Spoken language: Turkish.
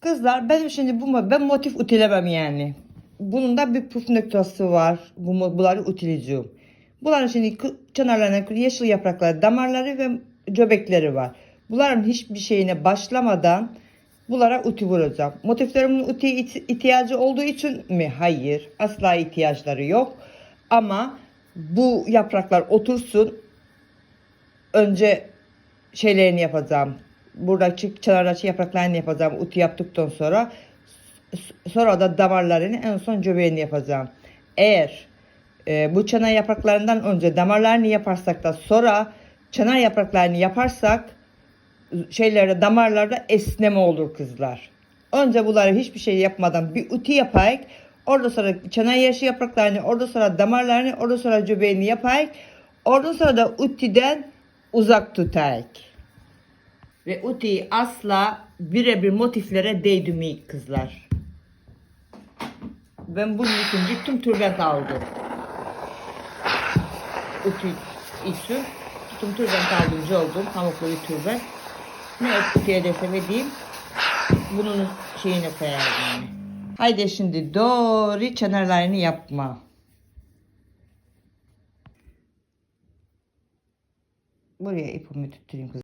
Kızlar ben şimdi bu ben motif utilemem yani. Bunun da bir püf noktası var. Bu bunları utileyeceğim. Bunların şimdi çınarlarına yeşil yaprakları, damarları ve göbekleri var. Bunların hiçbir şeyine başlamadan bunlara uti vuracağım. Motiflerimin uti ihtiyacı olduğu için mi? Hayır. Asla ihtiyaçları yok. Ama bu yapraklar otursun. Önce şeylerini yapacağım. Buradaki çınardaşı yapraklarını yapacağım. Uti yaptıktan sonra sonra da damarlarını en son göbeğini yapacağım. Eğer e, bu çana yapraklarından önce damarlarını yaparsak da sonra çana yapraklarını yaparsak şeylerde damarlarda esneme olur kızlar. Önce bunları hiçbir şey yapmadan bir uti yapayım. Orada sonra çana yaşı yapraklarını, orada sonra damarlarını, orada sonra göbeğini yapayım. Oradan sonra da utiden uzak tutayım. Ve utiyi asla birebir motiflere değdirmeyin kızlar. Ben bunun için gittim tülbent aldım. Uti için gittim tülbent aldım, oldum. Pamuklu bir tülbent. Ne utiye desem edeyim. Bunun şeyine koyarım yani. Haydi şimdi doğru kenarlarını yapma. Buraya ipimi tutturayım kızım.